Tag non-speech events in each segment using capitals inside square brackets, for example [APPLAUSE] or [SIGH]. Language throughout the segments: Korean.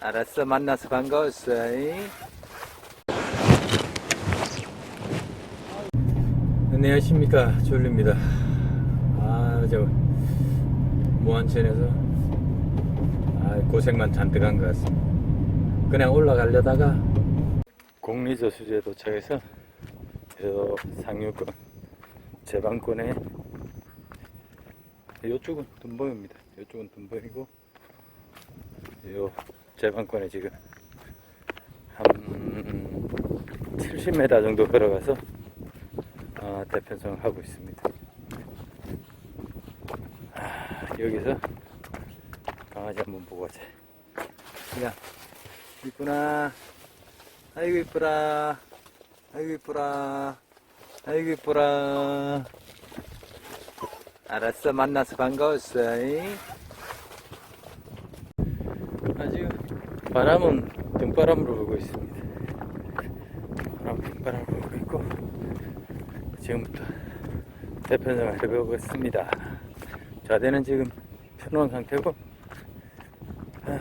알았어 만나서 반가웠어. 잉? 안녕하십니까 졸리입니다. 아저 무한천에서 아 고생만 잔뜩 한 것 같습니다. 그냥 올라가려다가 공리저수지에 도착해서 요 상류권 제방권에 요쪽은 둔봉입니다. 요쪽은 둔봉이고 요 제방권에 지금 한 70m 정도 걸어가서 아, 대편성을 하고 있습니다. 아, 여기서 강아지 한번 보고 가자. 야, 이쁘나? 아이고 이쁘라. 아이고 이쁘라. 아이고 이쁘라. 알았어 만나서 반가웠어. 잉? 아주 바람은 등바람으로 불고 있습니다. 바람 등바람으로 불고 있고 지금부터 대편성을 해보겠습니다. 좌대는 지금 펴놓은 상태고 아,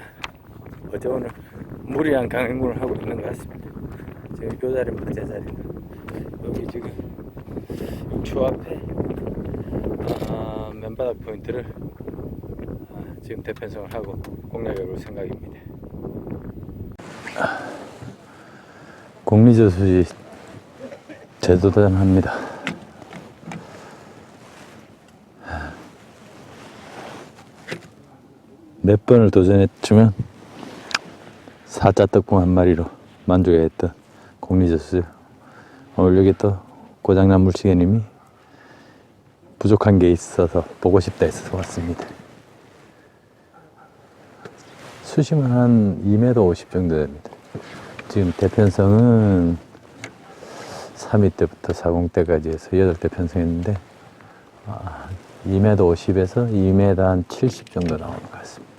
어제 오늘 무리한 강행군을 하고 있는 것 같습니다. 지금 요 자리입니다. 제 자리는 여기 지금 육초 앞에 아, 맨바닥 포인트를 아, 지금 대편성을 하고 공략해 볼 생각입니다. 공리저수지 제도단합니다. 몇 번을 도전했지만 사자 떡국 한 마리로 만족했던 공리저수 오늘 여기 또 고장난 물시계님이 부족한 게 있어서 보고 싶다 해서 왔습니다. 수심은 한 2m 50 정도 됩니다. 지금 대편성은 3위 때부터 40 때까지 해서 8대 편성했는데 아, 2m 50에서 2m 한 70 정도 나오는 것 같습니다.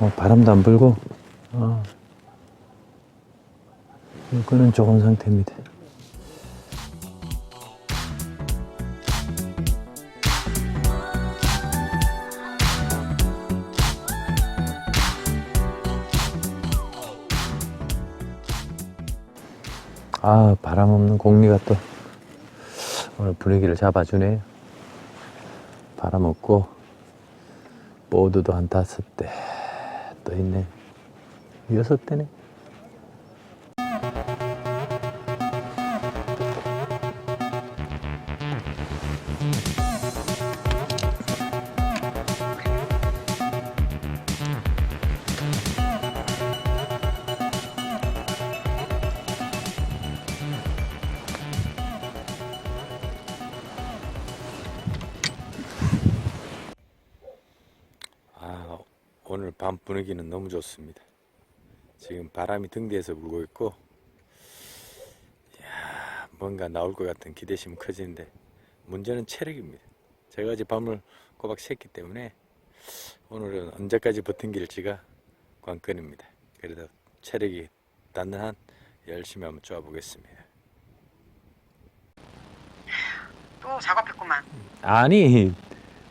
어, 바람도 안 불고 어, 이거는 좋은 상태입니다. 아 바람 없는 공리가 또 오늘 분위기를 잡아주네요. 바람 없고 보드도 한 다섯 대 또 있네. 여섯 대네. 밤 분위기는 너무 좋습니다. 지금 바람이 등 뒤에서 불고 있고, 이야, 뭔가 나올 것 같은 기대심은 커지는데, 문제는 체력입니다. 제가 어제 밤을 꼬박 샜기 때문에, 오늘은 언제까지 버틴길지가 관건입니다. 그래도 체력이 닿는 한 열심히 한번 쪼아보겠습니다. 또 작업했구만. 아니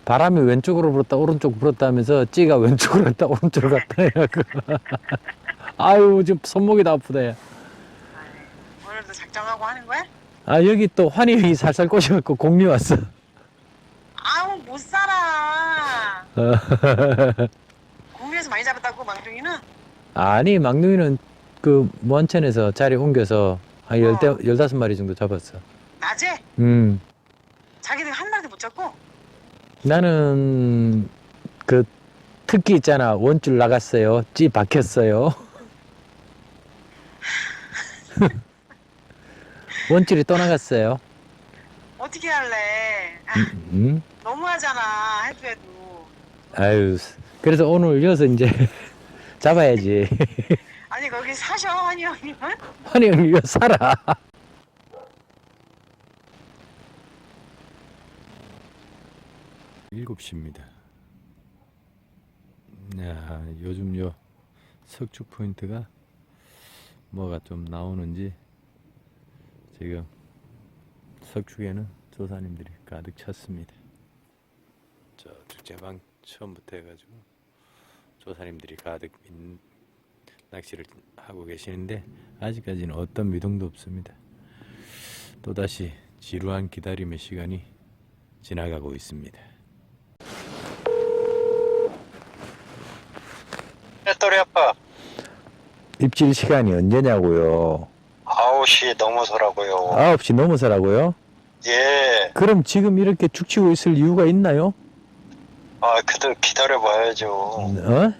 바람이 왼쪽으로 불었다 오른쪽 불었다 하면서 찌가 왼쪽으로 갔다 오른쪽으로 갔다 해갖고 [LAUGHS] 아유 지금 손목이 다 아프다 야. 오늘도 작정하고 하는 거야? 아 여기 또 환희형이 살살 꼬셔갖고 공리 왔어 아우 못 살아. [LAUGHS] 공리에서 많이 잡았다고 망둥이는? 아니 망둥이는 그 무한천에서 자리 옮겨서 한 열대 어. 열다섯 마리 정도 잡았어 낮에 음 자기들 한 마리도 못 잡고. 나는 그 특기 있잖아 원줄 나갔어요 찌 박혔어요 [LAUGHS] 원줄이 또 나갔어요 어떻게 할래? 아, 음? 너무하잖아 해도 해도. 아유, 그래서 오늘 이어서 이제 [LAUGHS] 잡아야지. 아니 거기 사셔 환희 형님은? 환희 형 이거 살아. 일곱 시입니다. 야, 요즘 요 석축 포인트가 뭐가 좀 나오는지 지금 석축에는 조사님들이 가득 찼습니다. 저 둘째 방 처음부터 해가지고 조사님들이 가득 인- 낚시를 하고 계시는데 아직까지는 어떤 미동도 없습니다. 또다시 지루한 기다림의 시간이 지나가고 있습니다. 배터리 아빠 입질 시간이 언제냐고요? 9시 넘어서라고요 9시 넘어서라고요? 예. 그럼 지금 이렇게 죽치고 있을 이유가 있나요? 아 그들 기다려봐야죠 어?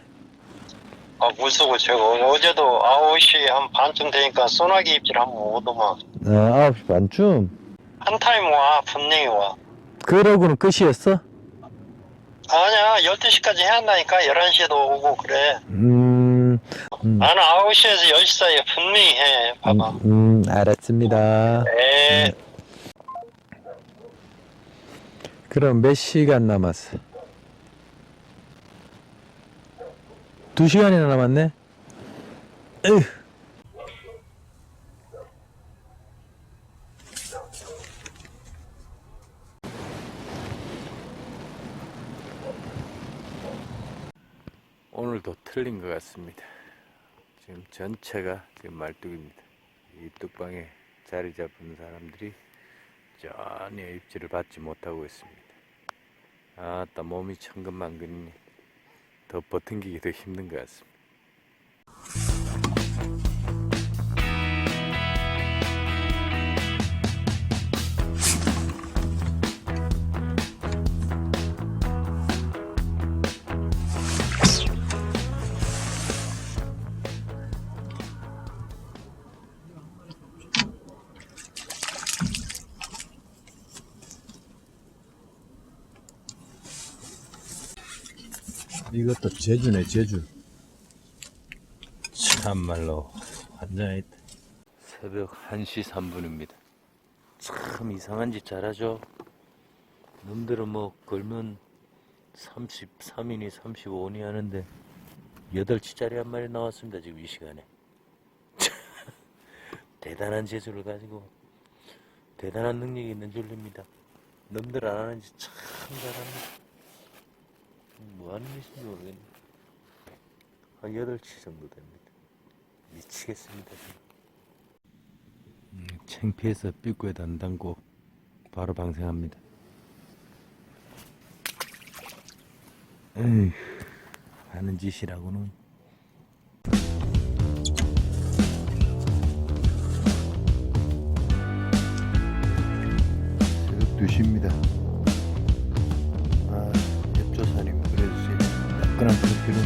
아 무서워 제가 어제도 9시 한 반쯤 되니까 소나기 입질 한번 오더만 어, 9시 반쯤. 한 타임 와 분명히 와 그러고는 끝이었어? 아니야 12시까지 해야 한다니까. 11시에도 오고 그래. 음, 음, 나는 9시에서 10시 사이에 분명히 해 봐봐. 음, 알았습니다. 에 그럼 몇 시간 남았어? 두 시간이나 남았네? 에휴. 오늘도 틀린 것 같습니다. 지금 전체가 지금 말뚝입니다. 이 뚝방에 자리 잡은 사람들이 전혀 입질을 받지 못하고 있습니다. 아따 몸이 천근만근이니 더 버팅기기도 힘든 것 같습니다. 이것도 제주네, 제주. 참말로 환장했다. 새벽 1시 3분입니다. 참 이상한 짓 잘하죠. 놈들은 뭐 걸면 33이니 35니 하는데 8치짜리 한 마리 나왔습니다. 지금 이 시간에. [LAUGHS] 대단한 재주를 가지고 대단한 능력이 있는 줄입니다. 놈들 안 하는 짓참 잘합니다. 뭐 하는 짓인지 모르겠네. 한 8치 정도 됩니다. 미치겠습니다. 음, 창피해서 삐꾸에도 안 담고 바로 방생합니다. 에휴, 하는 짓이라고는. 새벽 2시입니다. 따끈한 커피로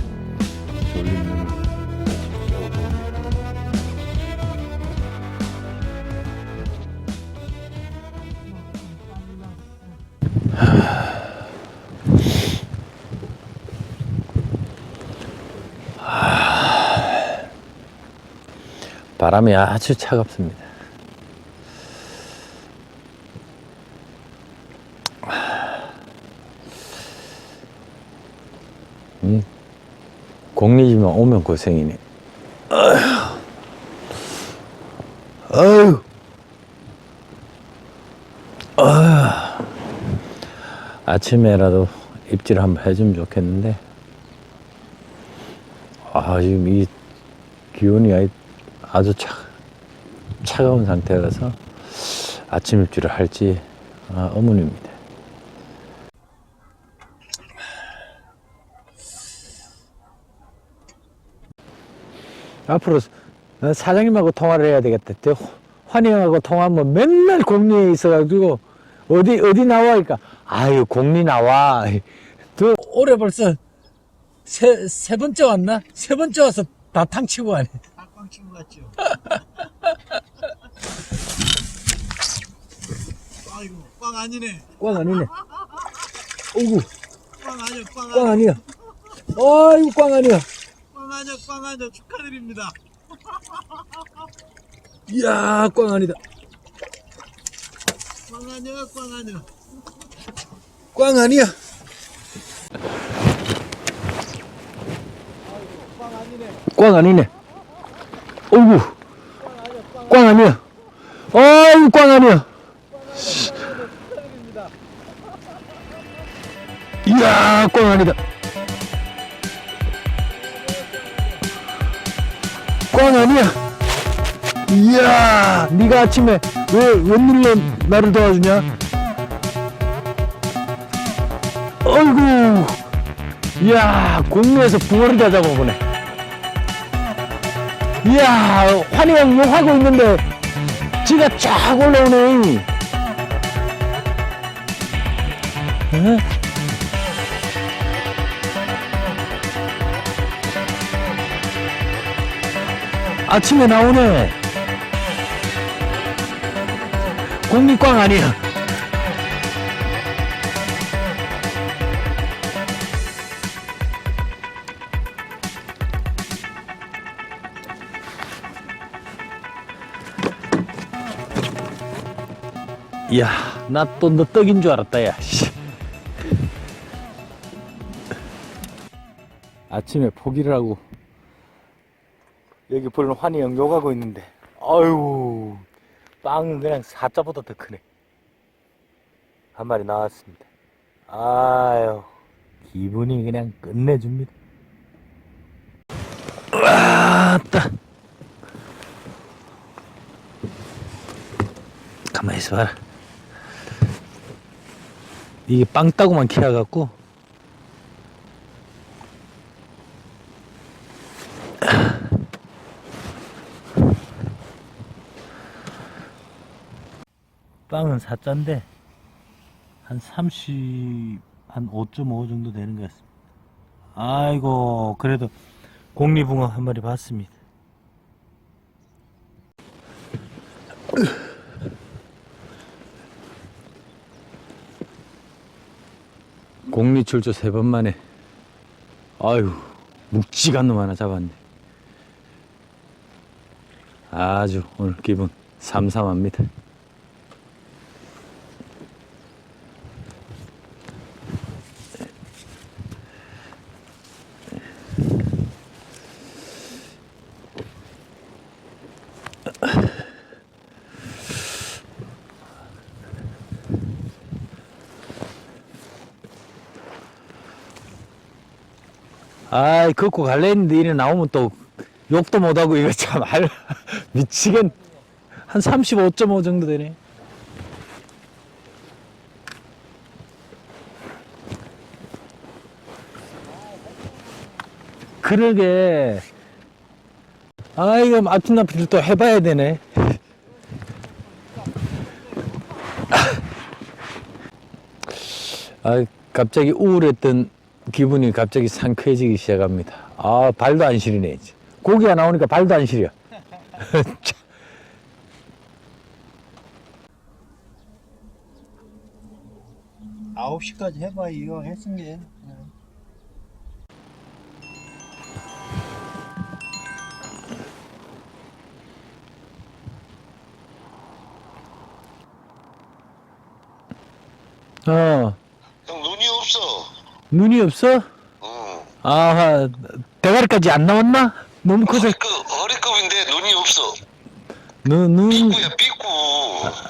졸린 눈을. 바람이 아주 차갑습니다. 이 공리지만 오면 고생이네. 아휴. 아휴. 아휴. 아침에라도 입질 한번 해주면 좋겠는데. 아, 지금 이 기온이 아주 차, 차가운 상태라서 아침 입질을 할지 아, 의문입니다. 앞으로 어, 사장님하고 통화를 해야 되겠다. 저 환희형하고 통화하면 맨날 공리에 있어가지고 어디 어디 나와니까 아유 공리 나와. 또 올해 벌써 세, 세 번째 왔나? 세 번째 와서 다 탕 치고 가네. 빡빡 치고 갔죠. [LAUGHS] 아이고, 꽝 아니네. 꽝 아니네. 어이구, 꽝 아니야, 꽝꽝 아니야. 아니야. 아이고, 꽝 아니야. 꽝 아니야, 꽝 아니야. 축하드립니다. [LAUGHS] 이야, 꽝 아니다. 꽝 아니야, 꽝 아니야. 꽝 아니야. 꽝 아니네. 어이구, 꽝 아니야. 아이고, 꽝 아니야. 이야, 꽝 아니다. 꽝 아니야. 이야, 네가 아침에 왜 웬일로 나를 도와주냐? 어이구, 이야, 공무에서 붕어를 다 잡아보네. 이야, 환희양 욕하고 있는데 지가 쫙 올라오네. 에? 아침에 나오네. 공립광 아니야. 이야, 나 또 너 떡인 줄 알았다, 야. 씨. 아침에 포기를 하고 여기 보는 환희 형 욕하고 있는데. 아유 빵은 그냥 사자보다 더 크네. 한 마리 나왔습니다. 아유 기분이 그냥 끝내줍니다. 와따. 가만히 있어봐라. 이게 빵 따고만 키워갖고 빵은 4자인데 한 30, 한 5.5 정도 되는 것 같습니다. 아이고 그래도 공리붕어 한 마리 봤습니다. 공리 출조 세 번 만에 아유 묵직한 놈 하나 잡았네. 아주 오늘 기분 삼삼합니다. 아이 걷고 갈래 했는데 이래 나오면 또 욕도 못하고 이거 참 알, [LAUGHS] 미치겠 한 35.5 정도 되네. 그러게. 아 이거 앞뒤나피를 또 해봐야 되네. [LAUGHS] 아 갑자기 우울했던 기분이 갑자기 상쾌해지기 시작합니다. 아, 발도 안 시리네, 이제. 고기가 나오니까 발도 안 시려. [LAUGHS] 참. 아홉 시까지 해봐 이거 게. 눈이 없어? 응. 아, 대가리까지 안 나왔나? 너무 커서, 허리급 허리급인데 눈이 없어. 눈, 눈, 삐꾸야 삐꾸.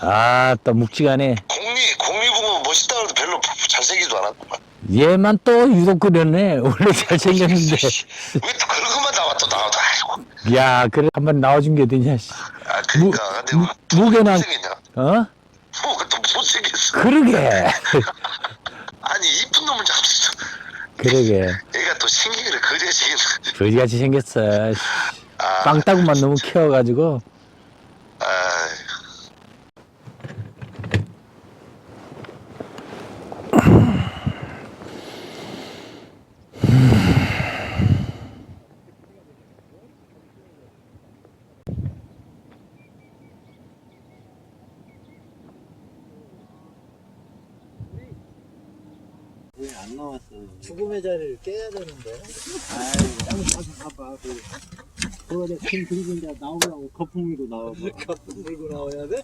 아, 또 묵직하네. 공리 공리 보면 멋있다 그래도 별로 잘생기지도 않았구만. 얘만 또 유독 그러네. [LAUGHS] 원래 잘생겼는데. 왜또 그런 것만 나와 또 나와도 아이고. 야, 그래, 한 번 나와준 게 어디냐, 씨. 아 그러니까 근데 무- 뭐 무게나- 못생겼냐? 어? 뭐가 또 못생겼어. 그러게. [LAUGHS] 아니 이쁜 놈을 잡았어. 그러게. 얘가 또 생기기를 그려지긴. 거지같이 생겼어. 아, 빵따구만 너무 키워가지고. 아, 왜 안 나왔어? 죽음의 자리를 깨야 되는데. 아이고. 땀 가서 가봐. 그. 그거 내가 금 들고 이제 나오려고 거품 물고 나와봐. 거품 물고 나와야 돼?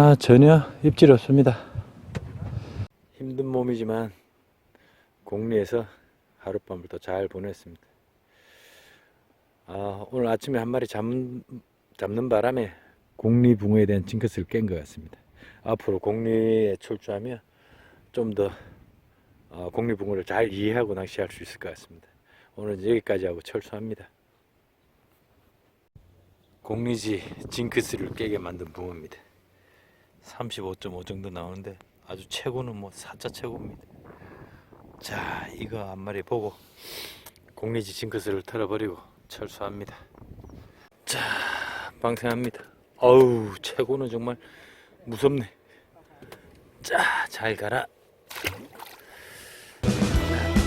아, 전혀 입질 없습니다. 힘든 몸이지만 공리에서 하룻밤을 더 잘 보냈습니다. 아, 오늘 아침에 한 마리 잡, 잡는 바람에 공리 붕어에 대한 징크스를 깬 것 같습니다. 앞으로 공리에 출주하면 좀더 어, 공리 붕어를 잘 이해하고 낚시할 수 있을 것 같습니다. 오늘 여기까지 하고 철수합니다. 공리지 징크스를 깨게 만든 붕어입니다. 35.5 정도 나오는데 아주 최고는 뭐 사자 최고입니다. 자, 이거 한 마리 보고 공리지 징크스를 털어버리고 철수합니다. 자, 방생합니다. 어우, 최고는 정말 무섭네. 자, 잘 가라. 자,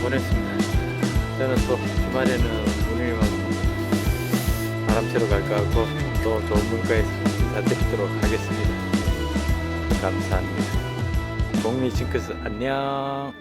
보냈습니다. 저는 또 주말에는 바람 쐬러 갈것 같고 또 좋은 물가에서 인사드리도록 하겠습니다. 감사합니다. 공리 징크스 안녕.